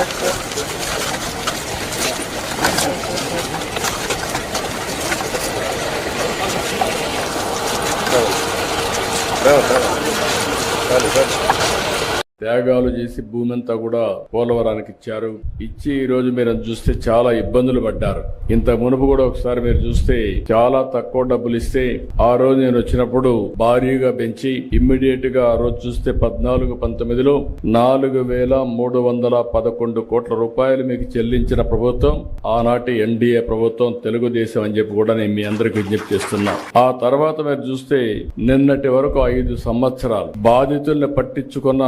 Thank you. త్యాగాలు చేసి భూమి అంతా కూడా పోలవరానికి ఇచ్చారు. ఇచ్చి ఈ రోజు మీరు చూస్తే చాలా ఇబ్బందులు పడ్డారు. ఇంత మునుపు కూడా ఒకసారి మీరు చూస్తే చాలా తక్కువ డబ్బులు ఇస్తే ఆ రోజు నేను వచ్చినప్పుడు భారీగా పెంచి ఇమ్మీడియట్గా ఆ రోజు చూస్తే పద్నాలుగు పంతొమ్మిదిలో నాలుగు వేల మూడు వందల పదకొండు కోట్ల రూపాయలు మీకు చెల్లించిన ప్రభుత్వం ఆనాటి ఎన్డీఏ ప్రభుత్వం తెలుగుదేశం అని చెప్పి కూడా నేను మీ అందరికి విజ్ఞప్తి చేస్తున్నా. ఆ తర్వాత మీరు చూస్తే నిన్నటి వరకు ఐదు సంవత్సరాలు బాధితుల్ని పట్టించుకున్న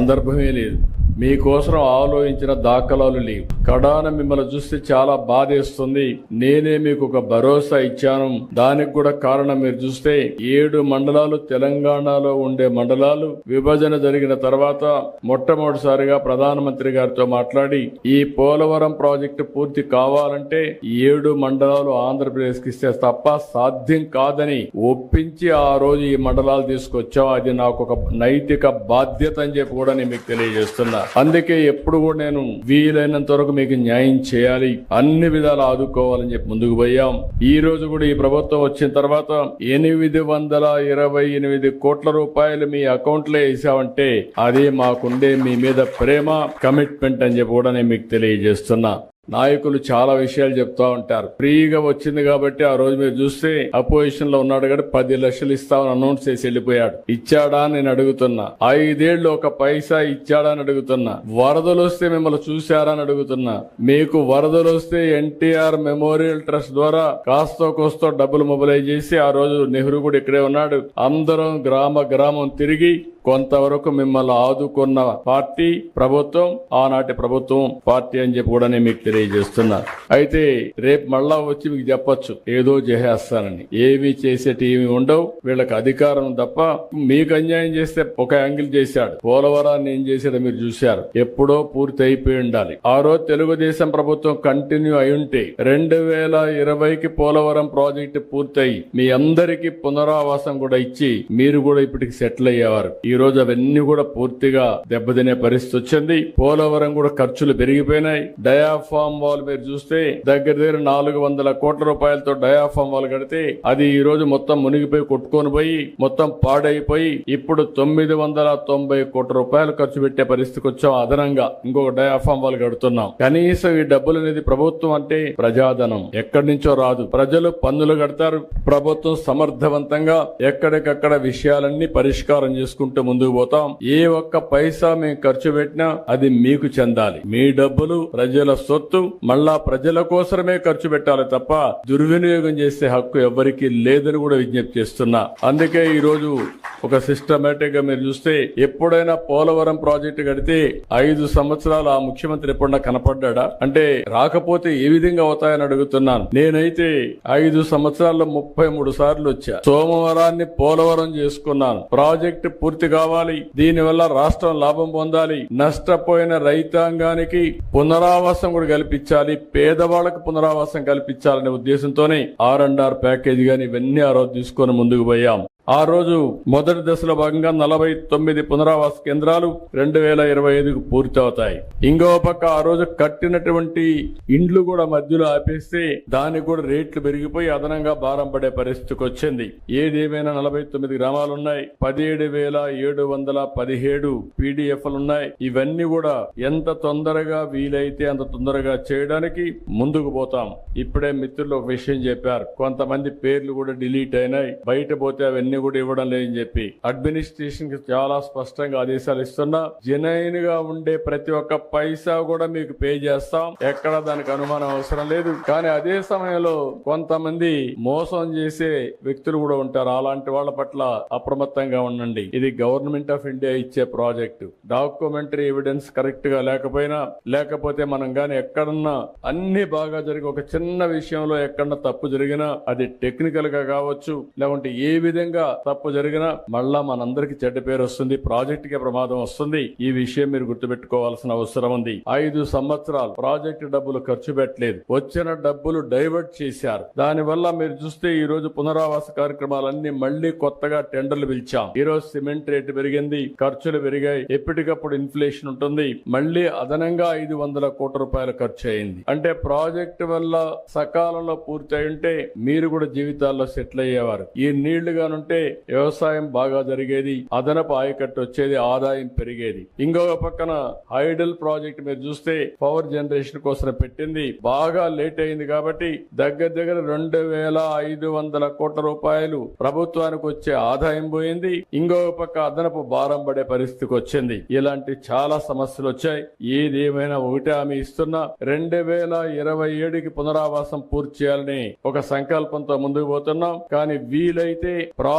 సందర్భమే లేదు. మీకోసం ఆలోచించిన దాఖలాలు లేవు. కడాన మిమ్మల్ని చూస్తే చాలా బాధేస్తుంది. నేనే మీకు ఒక భరోసా ఇచ్చాను. దానికి కూడా కారణం మీరు చూస్తే ఏడు మండలాలు తెలంగాణలో ఉండే మండలాలు. విభజన జరిగిన తర్వాత మొట్టమొదటిసారిగా ప్రధానమంత్రి గారితో మాట్లాడి ఈ పోలవరం ప్రాజెక్టు పూర్తి కావాలంటే ఏడు మండలాలు ఆంధ్రప్రదేశ్కి ఇస్తే తప్ప సాధ్యం కాదని ఒప్పించి ఆ రోజు ఈ మండలాలు తీసుకొచ్చాం అది నాకు ఒక నైతిక బాధ్యత అని చెప్పి కూడా నేను మీకు తెలియజేస్తున్నా. అందుకే ఎప్పుడు కూడా నేను వీలైనంత వరకు మీకు న్యాయం చేయాలి. అన్ని విధాలు ఆదుకోవాలని చెప్పి ముందుకు పోయాం. ఈ రోజు కూడా ఈ ప్రభుత్వం వచ్చిన తర్వాత ఎనిమిది వందల ఇరవై ఎనిమిది కోట్ల రూపాయలు మీ అకౌంట్లో వేసామంటే అది మాకుండే మీ మీద ప్రేమ కమిట్మెంట్ అని చెప్పి కూడా నేను మీకు తెలియజేస్తున్నా. నాయకులు చాలా విషయాలు చెప్తా ఉంటారు. ఫ్రీగా వచ్చింది కాబట్టి ఆ రోజు మీరు చూస్తే అపోజిషన్లో ఉన్నాడు కాబట్టి పది లక్షలు ఇస్తామని అనౌన్స్ చేసి వెళ్ళిపోయాడు. ఇచ్చాడా అని నేను అడుగుతున్నా. ఐదేళ్ళు ఒక పైసా ఇచ్చాడా అని అడుగుతున్నా. వరదలు వస్తే మిమ్మల్ని చూశారా అని అడుగుతున్నా. మీకు వరదలు వస్తే ఎన్టీఆర్ మెమోరియల్ ట్రస్ట్ ద్వారా కాస్తో కోస్తో డబ్బులు మొబిలైజ్ చేసి ఆ రోజు నెహ్రూ కూడా ఇక్కడే ఉన్నాడు. అందరం గ్రామ గ్రామం తిరిగి కొంతవరకు మిమ్మల్ని ఆదుకున్న పార్టీ ప్రభుత్వం ఆనాటి ప్రభుత్వం పార్టీ అని చెప్పి కూడా నేను మీకు తెలియజేస్తున్నా. అయితే రేపు మళ్ళా వచ్చి మీకు చెప్పొచ్చు. ఏదో చేసేస్తానని ఏమి చేసేటి ఏమి ఉండవు. వీళ్ళకి అధికారం తప్ప మీకు అన్యాయం చేస్తే ఒక యాంగిల్ చేశాడు. పోలవరాన్ని ఏం చేశాడో మీరు చూశారు. ఎప్పుడో పూర్తి అయిపోయి ఉండాలి. ఆ రోజు తెలుగుదేశం ప్రభుత్వం కంటిన్యూ అయి ఉంటే రెండు వేల ఇరవైకి పోలవరం ప్రాజెక్టు పూర్తయి మీ అందరికీ పునరావాసం కూడా ఇచ్చి మీరు కూడా ఇప్పటికి సెటిల్ అయ్యేవారు. ఈ రోజు అవన్నీ కూడా పూర్తిగా దెబ్బతినే పరిస్థితి వచ్చింది. పోలవరం కూడా ఖర్చులు పెరిగిపోయినాయి. డయాఫా డయాఫామ్ వాల్ మీరు చూస్తే దగ్గర దగ్గర నాలుగు వందల కోట్ల రూపాయలతో డయాఫామ్ వాల్ కడితే అది ఈ రోజు మొత్తం మునిగిపోయి కొట్టుకొని పోయి మొత్తం పాడైపోయి ఇప్పుడు తొమ్మిది వందల తొంభై కోట్ల రూపాయలు ఖర్చు పెట్టే పరిస్థితికి వచ్చాం అదనంగా. ఇంకొక డయాఫామ్ వాల్ కడుతున్నాం. కనీసం ఈ డబ్బులు అనేది ప్రభుత్వం అంటే ప్రజాధనం. ఎక్కడి నుంచో రాదు. ప్రజలు పన్నులు కడతారు. ప్రభుత్వం సమర్థవంతంగా ఎక్కడికక్కడ విషయాలన్నీ పరిష్కారం చేసుకుంటూ ముందుకు పోతాం. ఏ ఒక్క పైసా మేము ఖర్చు పెట్టినా అది మీకు చెందాలి. మీ డబ్బులు ప్రజల సొత్తు మళ్ళా ప్రజల కోసమే ఖర్చు పెట్టాలి తప్ప దుర్వినియోగం చేసే హక్కు ఎవరికీ లేదని కూడా విజ్ఞప్తి చేస్తున్నా. అందుకే ఈ రోజు ఒక సిస్టమేటిక్గా మీరు చూస్తే ఎప్పుడైనా పోలవరం ప్రాజెక్టు కడితే ఐదు సంవత్సరాలు ఆ ముఖ్యమంత్రి ఎప్పుడన్నా కనపడ్డా అంటే రాకపోతే ఏ విధంగా అవుతాయని అడుగుతున్నాను. నేనైతే ఐదు సంవత్సరాల్లో ముప్పై మూడు సార్లు వచ్చా. సోమవారాన్ని పోలవరం చేసుకున్నాను. ప్రాజెక్టు పూర్తి కావాలి. దీనివల్ల రాష్ట్రం లాభం పొందాలి. నష్టపోయిన రైతాంగానికి పునరావాసం కూడా కల్పించాలి. పేదవాళ్ళకు పునరావాసం కల్పించాలనే ఉద్దేశంతోనే ఆర్ అండ్ ఆర్ ప్యాకేజీ గాని ఇవన్నీ ఆ రోజు తీసుకొని ముందుకు పోయాం. ఆ రోజు మొదటి దశలో భాగంగా నలభై తొమ్మిది పునరావాస కేంద్రాలు రెండు వేల ఇరవై ఐదుకు పూర్తవుతాయి. ఇంకో పక్క ఆ రోజు కట్టినటువంటి ఇండ్లు కూడా మధ్యలో ఆపేస్తే దానికి కూడా రేట్లు పెరిగిపోయి అదనంగా భారం పడే పరిస్థితికి వచ్చింది. ఏదేమైనా నలభై తొమ్మిది గ్రామాలు ఉన్నాయి. పదిహేడు వేల ఏడు వందల పదిహేడు పీడిఎఫ్లు ఉన్నాయి. ఇవన్నీ కూడా ఎంత తొందరగా వీలైతే అంత తొందరగా చేయడానికి ముందుకు పోతాం. ఇప్పుడే మిత్రులు ఒక విషయం చెప్పారు. కొంతమంది పేర్లు కూడా డిలీట్ అయినాయి. బయట పోతే అవన్నీ కూడా ఇవ్వడం లేదని చెప్పి అడ్మినిస్ట్రేషన్కి చాలా స్పష్టంగా ఆదేశాలు ఇస్తున్నా. జెన్యున్గా ఉండే ప్రతి ఒక్క పైసా కూడా మీకు పే చేస్తాం. ఎక్కడ దానికి అనుమానం అవసరం లేదు. కానీ అదే సమయంలో కొంతమంది మోసం చేసే వ్యక్తులు కూడా ఉంటారు. అలాంటి వాళ్ళ పట్ల అప్రమత్తంగా ఉండండి. ఇది గవర్నమెంట్ ఆఫ్ ఇండియా ఇచ్చే ప్రాజెక్టు. డాక్యుమెంటరీ ఎవిడెన్స్ కరెక్ట్గా లేకపోయినా లేకపోతే మనం గాని ఎక్కడన్నా అన్ని బాగా జరిగి ఒక చిన్న విషయంలో ఎక్కడన్నా తప్పు జరిగినా అది టెక్నికల్గా కావచ్చు లేకుంటే ఏ విధంగా ఒక్క తప్పు జరిగినా మళ్ళా మనందరికి చెడ్డ పేరు వస్తుంది ప్రాజెక్ట్కి ప్రమాదం వస్తుంది. ఈ విషయం మీరు గుర్తుపెట్టుకోవాల్సిన అవసరం ఉంది. ఐదు సంవత్సరాలు ప్రాజెక్టు డబ్బులు ఖర్చు పెట్టలేదు. వచ్చిన డబ్బులు డైవర్ట్ చేశారు. దాని వల్ల మీరు చూస్తే ఈ రోజు పునరావాస కార్యక్రమాలన్నీ మళ్ళీ కొత్తగా టెండర్లు పిలిచాం. ఈ రోజు సిమెంట్ రేటు పెరిగింది ఖర్చులు పెరిగాయి. ఎప్పటికప్పుడు ఇన్ఫ్లేషన్ ఉంటుంది. మళ్ళీ అదనంగా ఐదు వందల కోట్ల రూపాయలు ఖర్చు అయింది. అంటే ప్రాజెక్టు వల్ల సకాలంలో పూర్తి అయి ఉంటే మీరు కూడా జీవితాల్లో సెటిల్ అయ్యేవారు. ఈ నీళ్ళుగానుంటే ఉంటే వ్యవసాయం బాగా జరిగేది అదనపు ఆయకట్టు వచ్చేది ఆదాయం పెరిగేది. ఇంకొక పక్కన ఐడల్ ప్రాజెక్ట్ మీరు చూస్తే పవర్ జనరేషన్ కోసం పెట్టింది. బాగా లేట్ అయింది కాబట్టి దగ్గర దగ్గర రెండు వేల ఐదు వందల కోట్ల రూపాయలు ప్రభుత్వానికి వచ్చే ఆదాయం పోయింది. ఇంకొక పక్క అదనపు భారం పడే పరిస్థితికి వచ్చింది. ఇలాంటి చాలా సమస్యలు వచ్చాయి. ఏదేమైనా ఒకటే హామీ ఇస్తున్నా రెండు వేల ఇరవై ఏడుకి పునరావాసం పూర్తి చేయాలని ఒక సంకల్పంతో ముందుకు పోతున్నాం. కానీ వీలైతే ప్రా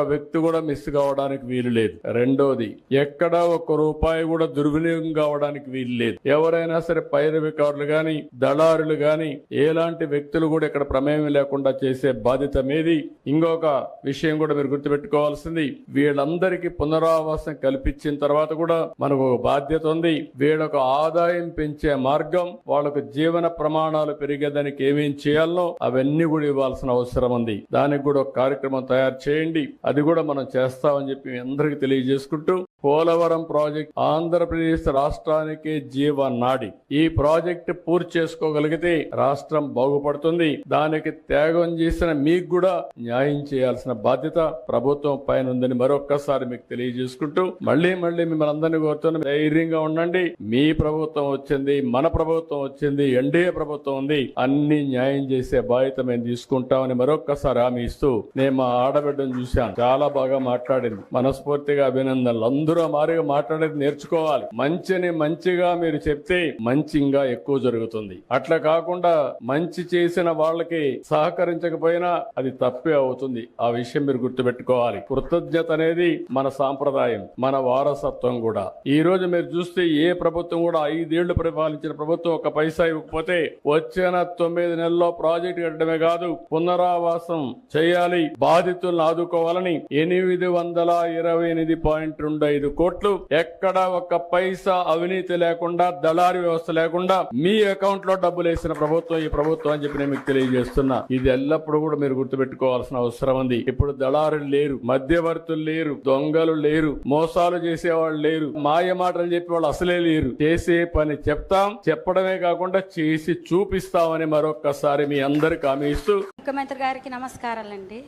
వ్యక్తి కూడా మిస్ కావడానికి వీలు లేదు. రెండోది ఎక్కడ ఒక్క రూపాయి కూడా దుర్వినియోగం కావడానికి వీలు లేదు. ఎవరైనా సరే పైరవికారులు గాని దళారులు గాని ఎలాంటి వ్యక్తులు కూడా ఇక్కడ ప్రమేయం లేకుండా చేసే బాధ్యత మీది. ఇంకొక విషయం కూడా మీరు గుర్తుపెట్టుకోవాల్సింది వీళ్ళందరికీ పునరావాసం కల్పించిన తర్వాత కూడా మనకు ఒక బాధ్యత ఉంది. వీళ్ళకు ఆదాయం పెంచే మార్గం వాళ్ళకు జీవన ప్రమాణాలు పెరిగేదానికి ఏమేం చేయాలనో అవన్నీ కూడా ఇవ్వాల్సిన అవసరం ఉంది. దానికి కూడా ఒక కార్యక్రమం తయారు చేయండి. అది కూడా మనం చేస్తామని చెప్పి మీ అందరికీ తెలియజేసుకుంటూ పోలవరం ప్రాజెక్ట్ ఆంధ్రప్రదేశ్ రాష్ట్రానికి జీవనాడి. ఈ ప్రాజెక్ట్ పూర్తి చేసుకోగలిగితే రాష్ట్రం బాగుపడుతుంది. దానికి త్యాగం చేసిన మీకు కూడా న్యాయం చేయాల్సిన బాధ్యత ప్రభుత్వం పైన ఉందని మరొక్కసారి మీకు తెలియజేసుకుంటూ మళ్ళీ మళ్ళీ మిమ్మల్ని అందరినీ కోరుతున్న ధైర్యంగా ఉండండి. మీ ప్రభుత్వం వచ్చింది మన ప్రభుత్వం వచ్చింది ఎన్డీఏ ప్రభుత్వం ఉంది. అన్ని న్యాయం చేసే బాధ్యత మేము తీసుకుంటామని మరొక్కసారి హామీ ఇస్తూ నేను మా ఆడబిడ్డను చూశాను. చాలా బాగా మాట్లాడింది. మనస్ఫూర్తిగా అభినందనలు. అందరూ మారుగా మాట్లాడేది నేర్చుకోవాలి. మంచిని మంచిగా మీరు చెప్తే మంచి ఇంకా ఎక్కువ జరుగుతుంది. అట్లా కాకుండా మంచి చేసిన వాళ్ళకి సహకరించకపోయినా అది తప్పే అవుతుంది. ఆ విషయం మీరు గుర్తుపెట్టుకోవాలి. కృతజ్ఞత అనేది మన సాంప్రదాయం మన వారసత్వం కూడా. ఈ రోజు మీరు చూస్తే ఏ ప్రభుత్వం కూడా ఐదేళ్ళు పరిపాలించిన ప్రభుత్వం ఒక పైసా ఇవ్వకపోతే వచ్చిన తొమ్మిది నెలల్లో ప్రాజెక్ట్ కట్టడమే కాదు పునరావాసం చేయాలి. బాధితులను ఆదుకోవాలని ఎనిమిది వందల ఇరవై ఎనిమిది పాయింట్ రెండు ఐదు కోట్లు. ఎక్కడ ఒక పైసా అవినీతి లేకుండా దళారి వ్యవస్థ లేకుండా మీ అకౌంట్లో డబ్బులు వేసిన ప్రభుత్వం ఈ ప్రభుత్వం అని చెప్పి నేను మీకు తెలియజేస్తున్నా. ఇది ఎల్లప్పుడూ కూడా మీరు గుర్తుపెట్టుకోవాల్సిన అవసరం ఉంది. ఇప్పుడు దళారులు లేరు మధ్యవర్తులు లేరు దొంగలు లేరు మోసాలు చేసేవాళ్ళు లేరు మాయ మాటలు చెప్పే వాళ్ళు అసలే లేరు. చేసే పని చెప్తాం చెప్పడమే కాకుండా చేసి చూపిస్తామని మరొక్కసారి మీ అందరికి హామీ ఇస్తూ ముఖ్యమంత్రి గారికి నమస్కారాలండి.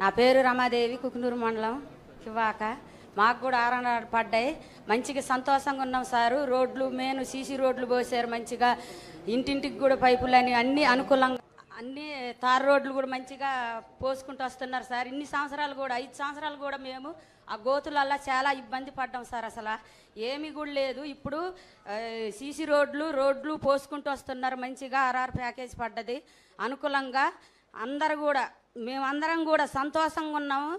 నా పేరు రమాదేవి కుకునూరు మండలం శివాక. మాకు కూడా ఆరణ పడ్డాయి. మంచిగా సంతోషంగా ఉన్నాం సారు. రోడ్లు మేను సీసీ రోడ్లు పోసారు మంచిగా. ఇంటింటికి కూడా పైపులు అని అన్ని అనుకూలంగా అన్ని తార్ రోడ్లు కూడా మంచిగా పోసుకుంటూ వస్తున్నారు సార్. ఇన్ని సంవత్సరాలు కూడా ఐదు సంవత్సరాలు కూడా మేము ఆ గోతులల్లా చాలా ఇబ్బంది పడ్డాం సార్ అసలు. ఏమీ కూడా లేదు. ఇప్పుడు సీసీ రోడ్లు రోడ్లు పోసుకుంటూ వస్తున్నారు మంచిగా. ఆర్ఆర్ ప్యాకేజ్ పడ్డది. అనుకూలంగా అందరు కూడా మేమందరం కూడా సంతోషంగా ఉన్నాము.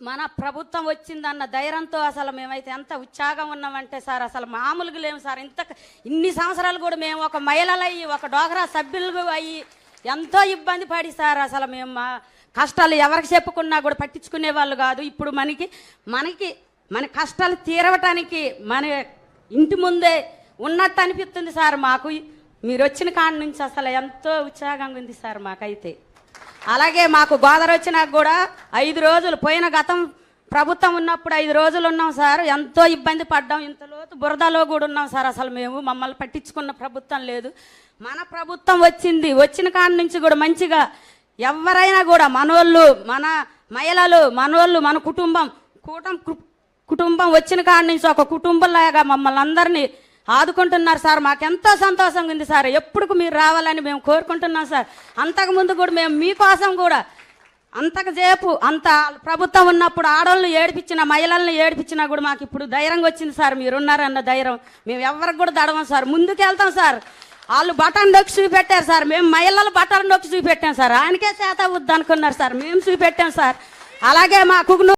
మన ప్రభుత్వం వచ్చిందన్న ధైర్యంతో అసలు మేమైతే ఎంత ఉత్సాహంగా ఉన్నామంటే సార్ అసలు మామూలుగా లేము సార్. ఇంత ఇన్ని సంవత్సరాలు కూడా మేము ఒక మహిళలు అయ్యి ఒక డోగరా సభ్యులు అయ్యి ఎంతో ఇబ్బంది పడి సార్ అసలు మేము మా కష్టాలు ఎవరికి చెప్పుకున్నా కూడా పట్టించుకునే వాళ్ళు కాదు. ఇప్పుడు మనకి మనకి మన కష్టాలు తీరవటానికి మన ఇంటి ముందే ఉన్నట్టు అనిపిస్తుంది సార్ మాకు. మీరు వచ్చిన కాడ నుంచి అసలు ఎంతో ఉత్సాహంగా ఉంది సార్ మాకైతే. అలాగే మాకు గోదావరి వచ్చినాక కూడా ఐదు రోజులు పోయిన గతం ప్రభుత్వం ఉన్నప్పుడు ఐదు రోజులు ఉన్నాం సార్. ఎంతో ఇబ్బంది పడ్డాం. ఇంత లోతు బురదలో కూడా ఉన్నాం సార్ అసలు మేము. మమ్మల్ని పట్టించుకున్న ప్రభుత్వం లేదు. మన ప్రభుత్వం వచ్చింది. వచ్చిన కాడ నుంచి కూడా మంచిగా ఎవరైనా కూడా మనోళ్ళు మన మహిళలు మనోళ్ళు మన కుటుంబం కూటం కు- కుటుంబం వచ్చిన కాడ నుంచి ఒక కుటుంబంలాగా మమ్మల్ని అందరినీ ఆదుకుంటున్నారు సార్. మాకెంతో సంతోషంగా ఉంది సార్. ఎప్పుడు మీరు రావాలని మేము కోరుకుంటున్నాం సార్. అంతకుముందు కూడా మేము మీకోసం కూడా అంతకసేపు అంత ప్రభుత్వం ఉన్నప్పుడు ఆడవాళ్ళు ఏడిపించిన మహిళల్ని ఏడిపించినా కూడా మాకు ఇప్పుడు ధైర్యంగా వచ్చింది సార్. మీరున్నారన్న ధైర్యం మేము ఎవరికి కూడా దడవం సార్. ముందుకు వెళ్తాం సార్. వాళ్ళు బటన్ నొక్కి చూపెట్టారు సార్. మేము మహిళలు బటన్ నొక్కి చూపెట్టాం సార్. ఆయనకే చేత వద్దు అనుకున్నారు సార్. మేము చూపెట్టాం సార్. అలాగే మా కుగ్ను